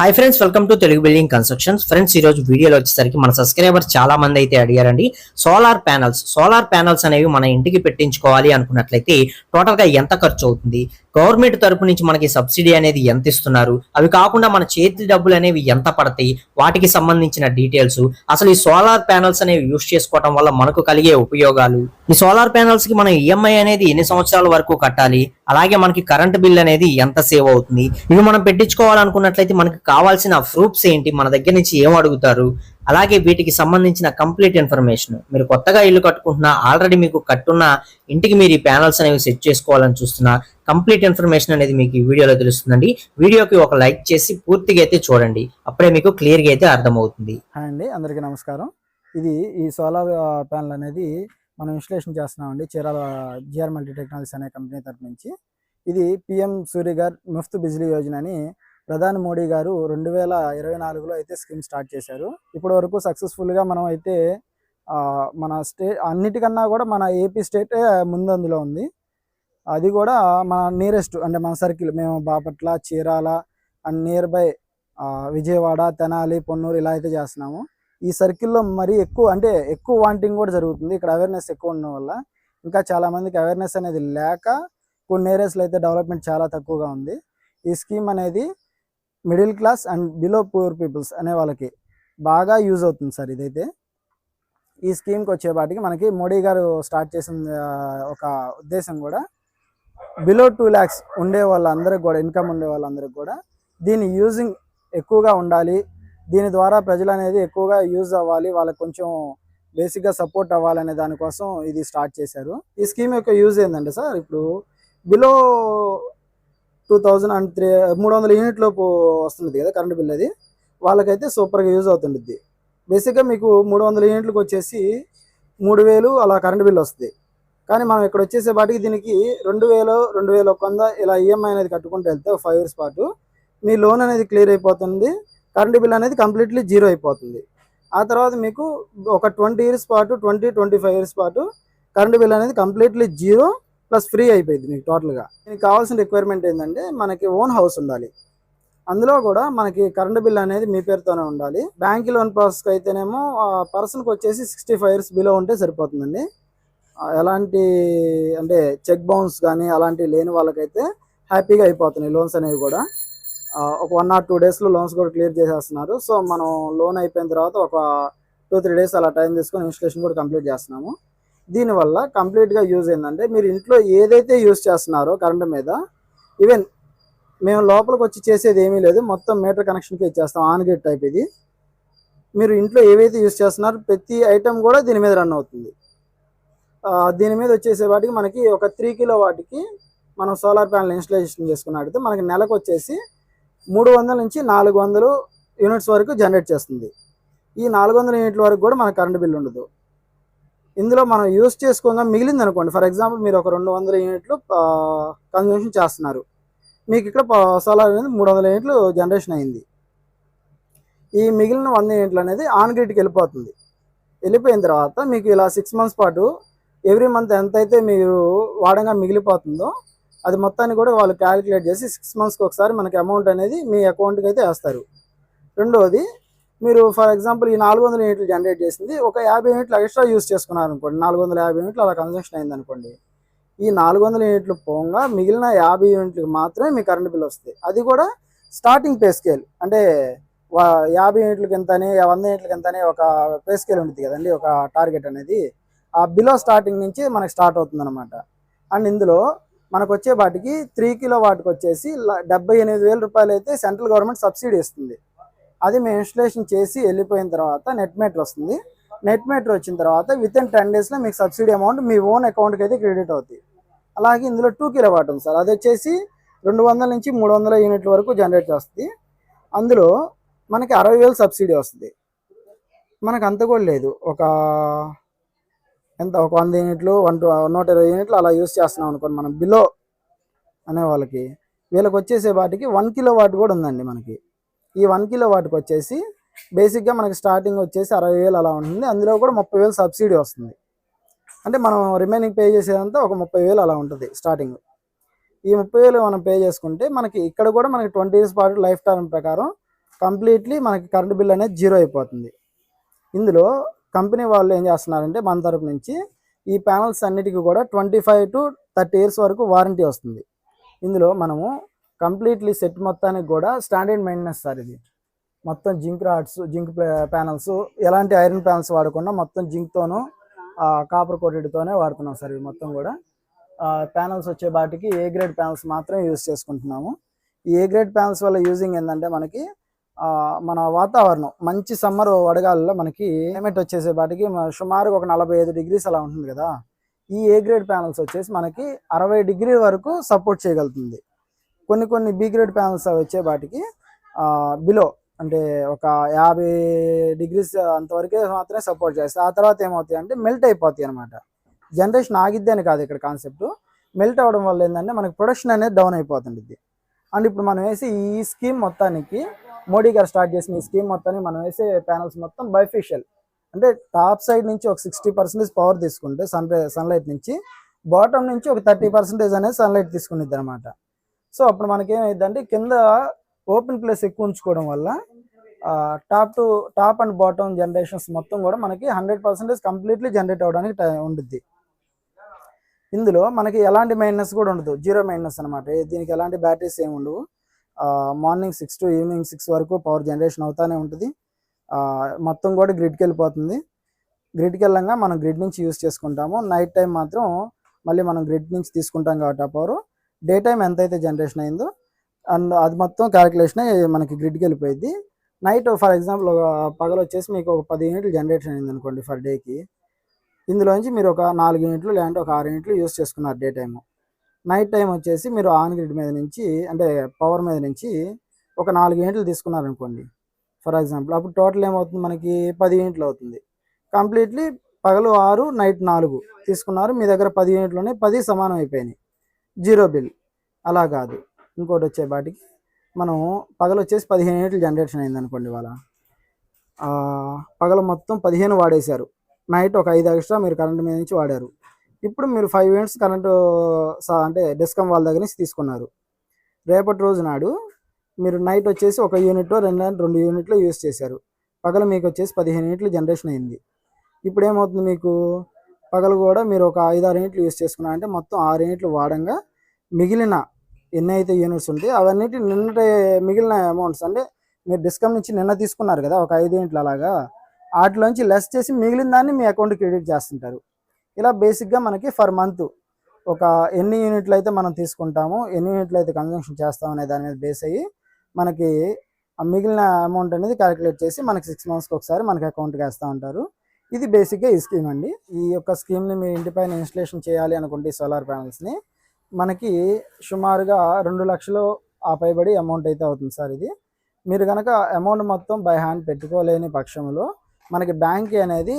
Hi friends welcome to Telugu building constructions friends ఈ రోజు వీడియోలో వచ్చేసరికి మన సబ్స్క్రైబర్ చాలా మంది అయితే అడిగారండి. సోలార్ ప్యానల్స్ సోలార్ ప్యానల్స్ అనేవి మన ఇంటికి పెట్టించుకోవాలి అనుకున్నట్లయితే టోటల్గా ఎంత ఖర్చు అవుతుంది? గవర్నమెంట్ తరపు నుంచి మనకి సబ్సిడీ అనేది ఎంత ఇస్తున్నారు? అవి కాకుండా మన చేతి డబ్బులు అనేవి ఎంత పడతాయి? వాటికి సంబంధించిన డీటెయిల్స్ అసలు ఈ సోలార్ ప్యానల్స్ అనేవి యూస్ చేసుకోవడం వల్ల మనకు కలిగే ఉపయోగాలు? ఈ సోలార్ ప్యానల్స్కి మనం ఈఎంఐ అనేది ఎన్ని సంవత్సరాల వరకు కట్టాలి? అలాగే మనకి కరెంట్ బిల్ అనేది ఎంత సేవ్ అవుతుంది? ఇవి మనం పెట్టించుకోవాలనుకున్నట్లయితే మనకి కావాల్సిన ప్రూఫ్స్ ఏంటి? మన దగ్గర నుంచి ఏం అడుగుతారు? అలాగే వీటికి సంబంధించిన కంప్లీట్ ఇన్ఫర్మేషన్. మీరు కొత్తగా ఇల్లు కట్టుకుంటున్నా ఆల్రెడీ మీకు కట్టున్న ఇంటికి మీరు ఈ ప్యానల్స్ అనేవి సెట్ చేసుకోవాలని చూస్తున్నా కంప్లీట్ ఇన్ఫర్మేషన్ అనేది మీకు ఈ వీడియోలో తెలుస్తుందండి. వీడియోకి ఒక లైక్ చేసి పూర్తిగా అయితే చూడండి. అప్పుడే మీకు క్లియర్గా అయితే అర్థమవుతుంది. అండి అందరికీ నమస్కారం. ఇది ఈ సోలార్ ప్యానల్ అనేది మనం ఇన్స్టలేషన్ చేస్తున్నామండి. చీరాల జిఆర్ మల్టీ టెక్నాలజీస్ అనే కంపెనీ తరపు నుంచి. ఇది పిఎం సూర్య గారు ముఫ్త్ బిజిలీ యోజన అని ప్రధాని మోడీ గారు రెండు వేల ఇరవై నాలుగులో అయితే స్కీమ్ స్టార్ట్ చేశారు. ఇప్పటి వరకు సక్సెస్ఫుల్గా మనం అయితే మన స్టేట్ అన్నిటికన్నా కూడా మన ఏపీ స్టేట్ ముందందులో ఉంది. అది కూడా మన నియరెస్ట్ అంటే మన సర్కిల్ మేము Bapatla Chirala and nearby Vijayawada Tenali Ponnuru ఇలా అయితే చేస్తున్నాము. ఈ సర్కిల్లో మరి ఎక్కువ అంటే ఎక్కువ వాంటింగ్ కూడా జరుగుతుంది. ఇక్కడ అవేర్నెస్ ఎక్కువ ఉండడం వల్ల ఇంకా చాలామందికి అవేర్నెస్ అనేది లేక కొన్ని ఏరియాస్లో అయితే డెవలప్మెంట్ చాలా తక్కువగా ఉంది. ఈ స్కీమ్ అనేది middle class and below poor peoples అనే వాళ్ళకి బాగా యూజ్ అవుతుంది సార్ ఇదైతే. ఈ స్కీమ్కి వచ్చేపాటికి మనకి మోడీ గారు స్టార్ట్ చేసిన ఒక ఉద్దేశం కూడా బిలో టూ ల్యాక్స్ ఉండే వాళ్ళందరికి కూడా ఇన్కమ్ ఉండే వాళ్ళందరికి కూడా దీని యూజింగ్ ఎక్కువగా ఉండాలి. దీని ద్వారా ప్రజలు అనేది ఎక్కువగా యూజ్ అవ్వాలి. వాళ్ళకి కొంచెం బేసిక్గా సపోర్ట్ అవ్వాలనే దానికోసం ఇది స్టార్ట్ చేశారు. ఈ స్కీమ్ యొక్క యూజ్ ఏంటంటే సార్ ఇప్పుడు below two thousand and three మూడు వందల యూనిట్ లోపు వస్తుంది కదా కరెంట్ బిల్ అది. వాళ్ళకైతే సూపర్గా యూజ్ అవుతుంటుంది బేసిక్గా మీకు మూడు వందల యూనిట్లకు వచ్చేసి మూడు వేలు అలా కరెంట్ బిల్ వస్తుంది. కానీ మనం ఇక్కడ వచ్చేసే వాటికి దీనికి రెండు వేలు రెండు వేల ఒక వంద ఇలా ఈఎంఐ అనేది కట్టుకుంటూ వెళ్తే ఫైవ్ ఇయర్స్ పాటు మీ లోన్ అనేది క్లియర్ అయిపోతుంది. కరెంట్ బిల్ అనేది కంప్లీట్లీ జీరో అయిపోతుంది. ఆ తర్వాత మీకు ఒక ట్వంటీ ఇయర్స్ పాటు ట్వంటీ ట్వంటీ ఫైవ్ ఇయర్స్ పాటు కరెంట్ బిల్ అనేది కంప్లీట్లీ జీరో. ప్లస్ ఫ్రీ అయిపోయింది మీకు టోటల్గా. దీనికి కావాల్సిన రిక్వైర్మెంట్ ఏంటంటే మనకి ఓన్ హౌస్ ఉండాలి. అందులో కూడా మనకి కరెంట్ బిల్ అనేది మీ పేరుతోనే ఉండాలి. బ్యాంక్ లోన్ ప్రాసెస్కి అయితేనేమో పర్సన్కి వచ్చేసి సిక్స్టీ ఫైవ్ ఇయర్స్ బిలో ఉంటే సరిపోతుందండి. ఎలాంటి అంటే చెక్ బౌన్స్ కానీ అలాంటివి లేని వాళ్ళకైతే హ్యాపీగా అయిపోతున్నాయి లోన్స్ అనేవి కూడా. ఒక వన్ ఆర్ టూ డేస్లో లోన్స్ కూడా క్లియర్ చేసేస్తున్నారు. సో మనం లోన్ అయిపోయిన తర్వాత ఒక టూ త్రీ డేస్ అలా టైం తీసుకొని ఇన్స్టలేషన్ కూడా కంప్లీట్ చేస్తున్నాము. దీనివల్ల కంప్లీట్గా యూజ్ ఏంటంటే మీరు ఇంట్లో ఏదైతే యూజ్ చేస్తున్నారో కరెంట్ మీద ఈవెన్ మేము లోపలికి వచ్చి చేసేది ఏమీ లేదు మొత్తం మీటర్ కనెక్షన్కి ఇచ్చేస్తాం ఆన్ గేట్ టైప్ ఇది. మీరు ఇంట్లో ఏవైతే యూజ్ చేస్తున్నారో ప్రతి ఐటెం కూడా దీని మీద రన్ అవుతుంది. దీని మీద వచ్చేసే వాటికి మనకి ఒక త్రీ కిలో వాటికి మనం సోలార్ ప్యానల్ ఇన్స్టలేషన్ చేసుకున్నట్టయితే మనకి నెలకు వచ్చేసి మూడు వందల నుంచి నాలుగు వందలు యూనిట్స్ వరకు జనరేట్ చేస్తుంది. ఈ నాలుగు వందల యూనిట్ల వరకు కూడా మనకు కరెంటు బిల్లు ఉండదు. ఇందులో మనం యూస్ చేసుకోగా మిగిలింది అనుకోండి. ఫర్ ఎగ్జాంపుల్ మీరు ఒక రెండు వందల యూనిట్లు కన్జంప్షన్ చేస్తున్నారు. మీకు ఇక్కడ సోలార్ అనేది మూడు వందల యూనిట్లు జనరేషన్ అయింది. ఈ మిగిలిన వంద యూనిట్లు అనేది ఆన్ గ్రిడ్కి వెళ్ళిపోతుంది. వెళ్ళిపోయిన తర్వాత మీకు ఇలా సిక్స్ మంత్స్ పాటు ఎవ్రీ మంత్ ఎంత అయితే మీరు వాడంగా మిగిలిపోతుందో అది మొత్తాన్ని కూడా వాళ్ళు క్యాలిక్యులేట్ చేసి సిక్స్ మంత్స్కి ఒకసారి మనకి అమౌంట్ అనేది మీ అకౌంట్కి అయితే వేస్తారు. రెండవది మీరు ఫర్ ఎగ్జాంపుల్ ఈ నాలుగు వందల యూనిట్లు జనరేట్ చేసింది ఒక యాభై యూనిట్లు ఎక్స్ట్రా యూస్ చేసుకున్నారు అనుకోండి నాలుగు వందల యాభై యూనిట్లు అలా కన్జంక్షన్ అయింది అనుకోండి ఈ నాలుగు వందల యూనిట్లు పోగా మిగిలిన యాభై యూనిట్లకు మాత్రమే మీ కరెంట్ బిల్ వస్తుంది. అది కూడా స్టార్టింగ్ పే స్కేల్ అంటే యాభై యూనిట్లకి ఎంత అని వంద యూనిట్లకి ఎంత అని ఒక పే స్కేల్ ఉంటుంది కదండి ఒక టార్గెట్ అనేది. ఆ బిలో స్టార్టింగ్ నుంచి మనకి స్టార్ట్ అవుతుంది అనమాట అండ్ ఇందులో మనకు వచ్చే వాటికి త్రీ కిలో వాటికి వచ్చేసి డెబ్బై ఎనిమిది వేల రూపాయలు అయితే సెంట్రల్ గవర్నమెంట్ సబ్సిడీ ఇస్తుంది. అది మేము ఇన్స్టలేషన్ చేసి వెళ్ళిపోయిన తర్వాత నెట్ మీటర్ వస్తుంది. నెట్ మీటర్ వచ్చిన తర్వాత విత్ ఇన్ టెన్ డేస్లో మీకు సబ్సిడీ అమౌంట్ మీ ఓన్ అకౌంట్కి అయితే క్రెడిట్ అవుతుంది అలాగే ఇందులో టూ కిలో వాట్ ఉంది సార్. అది వచ్చేసి రెండు వందల నుంచి మూడు వందల యూనిట్ల వరకు జనరేట్ చేస్తుంది. అందులో మనకి అరవై వేలు సబ్సిడీ వస్తుంది. మనకు అంత కూడా లేదు. ఒక ఎంత? ఒక వంద యూనిట్లు వన్ నూట ఇరవై యూనిట్లు అలా యూస్ చేస్తున్నాం అనుకోండి మనం బిలో అనే వాళ్ళకి. వీళ్ళకి వచ్చేసే వాటికి వన్ కిలో వాట్ కూడా ఉందండి మనకి. ఈ వన్ కిలో వాటికి వచ్చేసి బేసిక్గా మనకి స్టార్టింగ్ వచ్చేసి అరవై వేలు అలా ఉంటుంది. అందులో కూడా ముప్పై వేలు సబ్సిడీ వస్తుంది. అంటే మనం రిమైనింగ్ పే చేసేదంతా ఒక ముప్పై వేలు అలా ఉంటుంది స్టార్టింగ్ ఈ ముప్పై వేలు మనం పే చేసుకుంటే మనకి ఇక్కడ కూడా మనకి ట్వంటీ ఇయర్స్ పాటు లైఫ్ టర్మ్ ప్రకారం కంప్లీట్లీ మనకి కరెంట్ బిల్ అనేది జీరో అయిపోతుంది. ఇందులో కంపెనీ వాళ్ళు ఏం చేస్తున్నారంటే మన తరపు నుంచి ఈ ప్యానల్స్ అన్నిటికీ కూడా twenty five to thirty years వరకు వారంటీ వస్తుంది. ఇందులో మనము కంప్లీట్లీ సెట్ మొత్తానికి కూడా స్టాండర్డ్ మెయింటెనెన్స్ సార్ ఇది. మొత్తం జింక్ రాడ్స్ జింక్ ప్యానల్స్ ఎలాంటి ఐరన్ ప్యానల్స్ వాడకుండా మొత్తం జింక్తోనూ కాపర్ కోటెడ్తోనే వాడుతున్నాం సార్ ఇవి మొత్తం కూడా. ప్యానల్స్ వచ్చే వాటికి ఏ గ్రేడ్ ప్యానల్స్ మాత్రం యూజ్ చేసుకుంటున్నాము. ఈ ఏ గ్రేడ్ ప్యానల్స్ వల్ల యూజింగ్ ఏంటంటే మనకి మన వాతావరణం మంచి సమ్మర్ వడగాల్లో మనకి క్లైమేట్ వచ్చేసే వాటికి సుమారుగా ఒక నలభై ఐదు డిగ్రీస్ అలా ఉంటుంది కదా. ఈ ఏ గ్రేడ్ ప్యానల్స్ వచ్చేసి మనకి అరవై డిగ్రీ వరకు సపోర్ట్ చేయగలుగుతుంది. కొన్ని కొన్ని బి గ్రేడ్ ప్యానల్స్ వచ్చే వాటికి బిలో అంటే ఒక యాభై డిగ్రీస్ అంతవరకే మాత్రమే సపోర్ట్ చేస్తాయి. ఆ తర్వాత ఏమవుతాయి అంటే మెల్ట్ అయిపోతాయి అనమాట జనరేషన్ ఆగిద్ది అని కాదు ఇక్కడ కాన్సెప్ట్ మెల్ట్ అవ్వడం వల్ల ఏంటంటే మనకి ప్రొడక్షన్ అనేది డౌన్ అయిపోతుంది అండ్ ఇప్పుడు మనం వేసి ఈ స్కీమ్ మొత్తానికి మోడీ గారు స్టార్ట్ చేసిన ఈ స్కీమ్ మొత్తానికి మనం వేసే ప్యానల్స్ మొత్తం బైఫిషియల్ అంటే టాప్ సైడ్ నుంచి ఒక సిక్స్టీ పర్సెంటేజ్ పవర్ తీసుకుంటే సన్ సన్లైట్ నుంచి బాటమ్ నుంచి ఒక థర్టీ పర్సెంటేజ్ అనేది సన్లైట్ తీసుకునిద్ది అనమాట సో అప్పుడు మనకి ఏమైందంటే కింద ఓపెన్ ప్లేస్ ఎక్కువ ఉంచుకోవడం వల్ల top to top and bottom generations మొత్తం కూడా మనకి హండ్రెడ్ పర్సెంటేజ్ కంప్లీట్లీ జనరేట్ అవ్వడానికి ఉండుద్ది. ఇందులో మనకి ఎలాంటి మైనస్ కూడా ఉండదు. జీరో మైనస్ అనమాట దీనికి ఎలాంటి బ్యాటరీస్ ఏమి ఉండవు. Morning six to evening six వరకు పవర్ జనరేషన్ అవుతానే ఉంటుంది. మొత్తం కూడా గ్రిడ్కి వెళ్ళిపోతుంది. గ్రిడ్కి వెళ్ళంగా మనం గ్రిడ్ నుంచి యూస్ చేసుకుంటాము. నైట్ టైం మాత్రం మళ్ళీ మనం గ్రిడ్ నుంచి తీసుకుంటాం కాబట్టి ఆ పవర్. డే టైం ఎంతైతే జనరేషన్ అయిందో అండ్ అది మొత్తం క్యాలిక్యులేషన్ మనకి గ్రిడ్కి వెళ్ళిపోయింది నైట్ ఫర్ ఎగ్జాంపుల్ పగలు వచ్చేసి మీకు ఒక పది యూనిట్లు జనరేషన్ అయింది అనుకోండి ఫర్ డేకి ఇందులోంచి మీరు ఒక నాలుగు యూనిట్లు లేదంటే ఒక ఆరు యూనిట్లు యూస్ చేసుకున్నారు డే టైము. నైట్ టైం వచ్చేసి మీరు ఆన్ గ్రిడ్ మీద నుంచి అంటే పవర్ మీద నుంచి ఒక నాలుగు యూనిట్లు తీసుకున్నారు అనుకోండి. ఫర్ ఎగ్జాంపుల్ అప్పుడు టోటల్ ఏమవుతుంది మనకి? పది యూనిట్లు అవుతుంది. కంప్లీట్లీ పగలు ఆరు నైట్ నాలుగు తీసుకున్నారు. మీ దగ్గర పది యూనిట్లోనే పది సమానం అయిపోయినాయి. Zero bill. అలా కాదు. ఇంకోటి వచ్చేపాటికి మనం పగలు వచ్చేసి పదిహేను యూనిట్లు జనరేషన్ అయిందనుకోండి వాళ్ళ పగలు మొత్తం పదిహేను వాడేశారు. నైట్ ఒక ఐదు ఎక్స్ట్రా మీరు కరెంట్ మీద నుంచి వాడారు. ఇప్పుడు మీరు ఫైవ్ యూనిట్స్ కరెంటు అంటే డిస్కమ్ వాళ్ళ దగ్గర నుంచి తీసుకున్నారు. రేపటి రోజు నాడు మీరు నైట్ వచ్చేసి ఒక యూనిట్ రెండు రెండు యూనిట్లు యూస్ చేశారు. పగలు మీకు వచ్చేసి పదిహేను యూనిట్లు జనరేషన్ అయింది. ఇప్పుడు ఏమవుతుంది మీకు? పగలు కూడా మీరు ఒక ఐదు ఆరు యూనిట్లు యూస్ చేసుకున్నారంటే మొత్తం ఆరు యూనిట్లు వాడంగా మిగిలిన ఎన్ని అయితే యూనిట్స్ ఉంటాయి అవన్నిటి నిన్నటి మిగిలిన అమౌంట్స్ అంటే మీరు డిస్కమ్ నుంచి నిన్న తీసుకున్నారు కదా ఒక ఐదు యూనిట్లు అలాగా వాటిలోంచి లెస్ చేసి మిగిలిన దాన్ని మీ అకౌంట్ క్రెడిట్ చేస్తుంటారు. ఇలా బేసిక్గా మనకి ఫర్ మంత్ ఒక ఎన్ని యూనిట్లు అయితే మనం తీసుకుంటాము ఎన్ని యూనిట్లు అయితే కన్జంక్షన్ చేస్తాం అనే దాని మీద బేస్ అయ్యి మనకి ఆ మిగిలిన అమౌంట్ అనేది క్యాలిక్యులేట్ చేసి మనకి సిక్స్ మంత్స్కి ఒకసారి మనకి అకౌంట్కి వేస్తూ ఉంటారు. ఇది బేసిక్గా ఈ స్కీమ్ అండి. ఈ యొక్క స్కీమ్ని మీ ఇంటిపైన ఇన్స్టలేషన్ చేయాలి అనుకుంటే సోలార్ ప్యానల్స్ని మనకి సుమారుగా రెండు లక్షలు ఆ పైబడి అమౌంట్ అయితే అవుతుంది సార్ ఇది. మీరు కనుక అమౌంట్ మొత్తం బై హ్యాండ్ పెట్టుకోలేని పక్షంలో మనకి బ్యాంక్ అనేది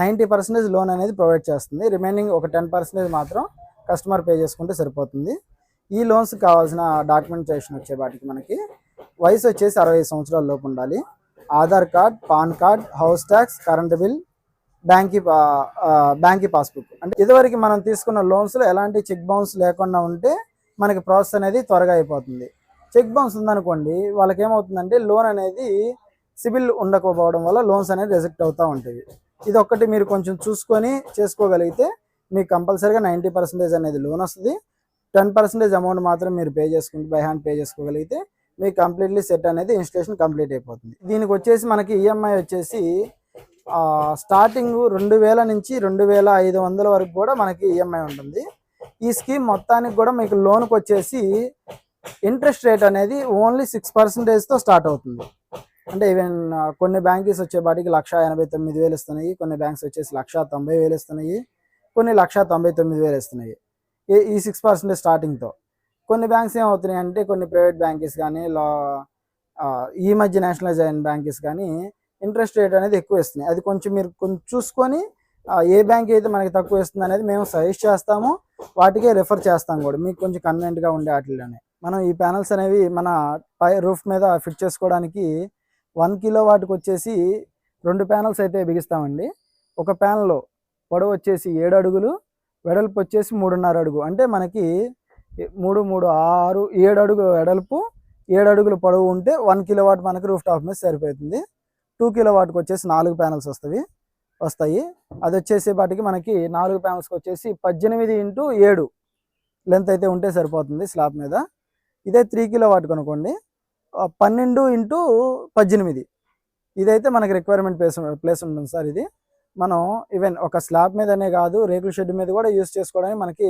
నైంటీ పర్సెంటేజ్ లోన్ అనేది ప్రొవైడ్ చేస్తుంది. రిమైనింగ్ ఒక టెన్ పర్సెంటేజ్ మాత్రం కస్టమర్ పే చేసుకుంటే సరిపోతుంది. ఈ లోన్స్ కావాల్సిన డాక్యుమెంటేషన్ వచ్చే వాటికి మనకి వయసు వచ్చేసి అరవై సంవత్సరాల లోపు ఉండాలి. Aadhaar card PAN card house tax current bill bank bank passbook. అంటే ఇదివరకు మనం తీసుకున్న లోన్స్లో ఎలాంటి చెక్ బౌన్స్ లేకుండా ఉంటే మనకి ప్రాసెస్ అనేది త్వరగా అయిపోతుంది. చెక్ బౌన్స్ ఉందనుకోండి వాళ్ళకి ఏమవుతుందంటే లోన్ అనేది సిబిల్ ఉండకపోవడం వల్ల లోన్స్ అనేది రిజెక్ట్ అవుతూ ఉంటాయి ఇది ఒక్కటి మీరు కొంచెం చూసుకొని చేసుకోగలిగితే మీకు కంపల్సరీగా నైంటీ పర్సెంటేజ్ అనేది లోన్ వస్తుంది. టెన్ పర్సెంటేజ్ అమౌంట్ మాత్రం మీరు పే చేసుకుంటే బై హ్యాండ్ పే చేసుకోగలిగితే మీకు కంప్లీట్లీ సెట్ అనేది ఇన్స్టలేషన్ కంప్లీట్ అయిపోతుంది. దీనికి వచ్చేసి మనకి ఈఎంఐ వచ్చేసి స్టార్టింగ్ రెండు వేల నుంచి రెండు వేల ఐదు వందల వరకు కూడా మనకి ఈఎంఐ ఉంటుంది. ఈ స్కీమ్ మొత్తానికి కూడా మీకు లోన్కి వచ్చేసి ఇంట్రెస్ట్ రేట్ అనేది ఓన్లీ సిక్స్ పర్సెంటేజ్తో స్టార్ట్ అవుతుంది. అంటే ఈవెన్ కొన్ని బ్యాంకీస్ వచ్చేపాటికి లక్ష ఎనభై తొమ్మిది వేలు ఇస్తున్నాయి కొన్ని బ్యాంక్స్ వచ్చేసి లక్ష తొంభై వేలు ఇస్తున్నాయి కొన్ని లక్ష తొంభై తొమ్మిది వేలు ఇస్తున్నాయి. ఈ- సిక్స్ పర్సెంటేజ్ స్టార్టింగ్తో కొన్ని బ్యాంక్స్ ఏమవుతున్నాయి అంటే కొన్ని ప్రైవేట్ బ్యాంకీస్ కానీ లా ఈ మధ్య నేషనలైజ్ అయిన బ్యాంకీస్ కానీ ఇంట్రెస్ట్ రేట్ అనేది ఎక్కువ ఇస్తున్నాయి అది కొంచెం మీరు కొంచెం చూసుకొని ఏ బ్యాంక్ అయితే మనకి తక్కువ ఇస్తుంది అనేది మేము సజెస్ట్ చేస్తాము. వాటికే రిఫర్ చేస్తాం కూడా. మీకు కొంచెం కన్వీనెంట్గా ఉండే వాటిలోనే మనం ఈ ప్యానల్స్ అనేవి మన పై రూఫ్ మీద ఫిట్ చేసుకోవడానికి వన్ కిలో వాటికి వచ్చేసి రెండు ప్యానల్స్ అయితే బిగిస్తామండి. ఒక ప్యానల్లో పొడవు వచ్చేసి ఏడు అడుగులు వెడల్పు వచ్చేసి మూడున్నర అడుగు. అంటే మనకి మూడు మూడు ఆరు ఏడు అడుగు వెడల్పు ఏడు అడుగులు పొడవు ఉంటే వన్ కిలో వాట్ మనకి రూఫ్ టాప్ మీద సరిపోతుంది. టూ కిలో వాటికి వచ్చేసి నాలుగు ప్యానల్స్ వస్తాయి వస్తాయి. అది వచ్చేసేపాటికి మనకి నాలుగు ప్యానల్స్కి వచ్చేసి పద్దెనిమిది ఇంటూ ఏడు లెంత్ అయితే ఉంటే సరిపోతుంది స్లాబ్ మీద. ఇదే త్రీ కిలో వాటి కొనుక్కోండి పన్నెండు ఇంటూ పద్దెనిమిది. ఇదైతే మనకి రిక్వైర్మెంట్ ప్లేస్ ప్లేస్ ఉంటుంది సార్ ఇది. మనం ఈవెన్ ఒక స్లాబ్ మీదనే కాదు రేకుల షెడ్ మీద కూడా యూజ్ చేసుకోవడానికి మనకి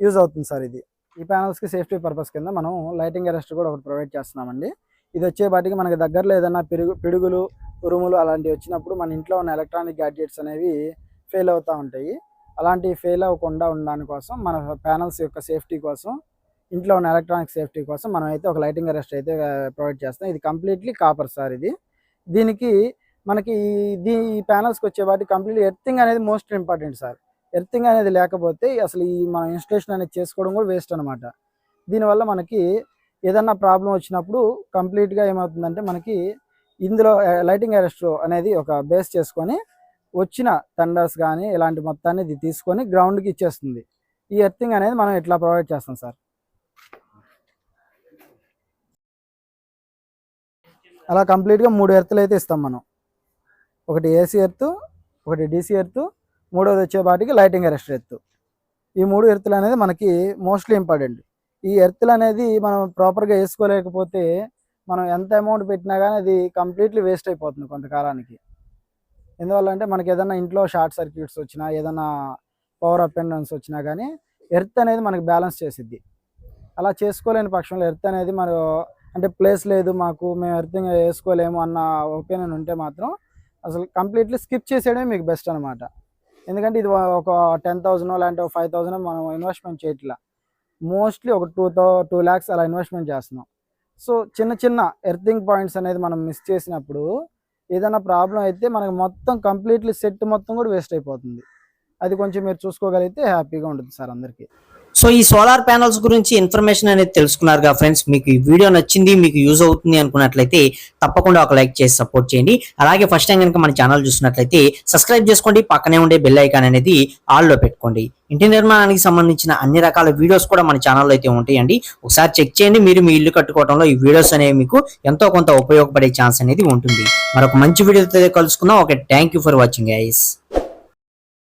యూజ్ అవుతుంది సార్ ఇది. ఈ ప్యానల్స్కి సేఫ్టీ పర్పస్ కింద మనం లైటింగ్ అరెస్ట్ కూడా ఒకటి ప్రొవైడ్ చేస్తున్నామండి. ఇది వచ్చే వాటికి మనకి దగ్గరలో ఏదైనా పిరుగు పిడుగులు ఉరుములు అలాంటివి వచ్చినప్పుడు మన ఇంట్లో ఉన్న ఎలక్ట్రానిక్ గ్యాడ్జెట్స్ అనేవి ఫెయిల్ అవుతూ ఉంటాయి. అలాంటివి ఫెయిల్ అవ్వకుండా ఉండడానికి కోసం మన ప్యానల్స్ యొక్క సేఫ్టీ కోసం ఇంట్లో ఉన్న ఎలక్ట్రానిక్ సేఫ్టీ కోసం మనం అయితే ఒక లైటింగ్ అరెస్ట్ అయితే ప్రొవైడ్ చేస్తాం ఇది కంప్లీట్లీ కాపర్ సార్ ఇది. దీనికి మనకి దీ ఈ ప్యానల్స్కి వచ్చేవాటి కంప్లీట్ ఎర్తింగ్ అనేది మోస్ట్ ఇంపార్టెంట్ సార్. ఎర్తింగ్ అనేది లేకపోతే అసలు ఈ మనం ఇన్స్టలేషన్ అనేది చేసుకోవడం కూడా వేస్ట్ అనమాట దీనివల్ల మనకి ఏదన్నా ప్రాబ్లం వచ్చినప్పుడు కంప్లీట్గా ఏమవుతుందంటే మనకి ఇందులో లైటింగ్ అరెస్ట్ అనేది ఒక బేస్ చేసుకొని వచ్చిన థండర్స్ కానీ ఇలాంటి మొత్తాన్ని ఇది తీసుకొని గ్రౌండ్కి ఇచ్చేస్తుంది. ఈ ఎర్తింగ్ అనేది మనం ఇట్లా ప్రొవైడ్ చేస్తాం సార్. అలా కంప్లీట్గా మూడు ఎర్తులు అయితే ఇస్తాం మనం. ఒకటి ఏసీ ఎర్త్ ఒకటి డీసీ ఎర్త్ మూడోది వచ్చేపాటికి లైటింగ్ అరెస్ట్ ఎర్త్. ఈ మూడు ఎర్తులు అనేది మనకి మోస్ట్లీ ఇంపార్టెంట్. ఈ ఎర్తులు అనేది మనం ప్రాపర్గా వేసుకోలేకపోతే మనం ఎంత అమౌంట్ పెట్టినా కానీ అది కంప్లీట్లీ వేస్ట్ అయిపోతుంది కొంతకాలానికి. ఎందువల్ల అంటే మనకి ఏదైనా ఇంట్లో షార్ట్ సర్క్యూట్స్ వచ్చినా ఏదైనా పవర్ అప్ అండ్ డౌన్స్ వచ్చినా కానీ ఎర్త్ అనేది మనకి బ్యాలెన్స్ చేసిద్ది. అలా చేసుకోలేని పక్షంలో ఎర్త్ అనేది మరి అంటే ప్లేస్ లేదు మాకు మేము ఎర్తింగ్ వేసుకోలేము అన్న ఒపీనియన్ ఉంటే మాత్రం అసలు కంప్లీట్లీ స్కిప్ చేసేయడమే మీకు బెస్ట్ అనమాట ఎందుకంటే ఇది ఒక టెన్ థౌసండ్ లేదంటే ఒక ఫైవ్ థౌసండ్ మనం ఇన్వెస్ట్మెంట్ చేయట్లా. మోస్ట్లీ ఒక టూ థౌ టూ ల్యాక్స్ అలా ఇన్వెస్ట్మెంట్ చేస్తున్నాం. సో చిన్న చిన్న ఎర్థింగ్ పాయింట్స్ అనేది మనం మిస్ చేసినప్పుడు ఏదైనా ప్రాబ్లం అయితే మనకి మొత్తం కంప్లీట్లీ సెట్ మొత్తం కూడా వేస్ట్ అయిపోతుంది. అది కొంచెం మీరు చూసుకోగలిగితే హ్యాపీగా ఉంటుంది సార్ అందరికీ. సో ఈ సోలార్ ప్యానల్స్ గురించి ఇన్ఫర్మేషన్ అనేది తెలుసుకున్నారుగా ఫ్రెండ్స్. మీకు ఈ వీడియో నచ్చింది మీకు యూజ్ అవుతుంది అనుకున్నట్లయితే తప్పకుండా ఒక లైక్ చేసి సపోర్ట్ చేయండి. అలాగే ఫస్ట్ టైం కనుక మన ఛానల్ చూసినట్లయితే సబ్స్క్రైబ్ చేసుకోండి పక్కనే ఉండే బెల్ ఐకాన్ అనేది ఆల్లో పెట్టుకోండి. ఇంటి నిర్మాణానికి సంబంధించిన అన్ని రకాల వీడియోస్ కూడా మన ఛానల్లో అయితే ఉంటాయండి. ఒకసారి చెక్ చేయండి మీరు మీ ఇల్లు కట్టుకోవడంలో ఈ వీడియోస్ అనేవి మీకు ఎంతో కొంత ఉపయోగపడే ఛాన్స్ అనేది ఉంటుంది. మరొక మంచి వీడియోతో కలుసుకుందాం. Okay thank you for watching guys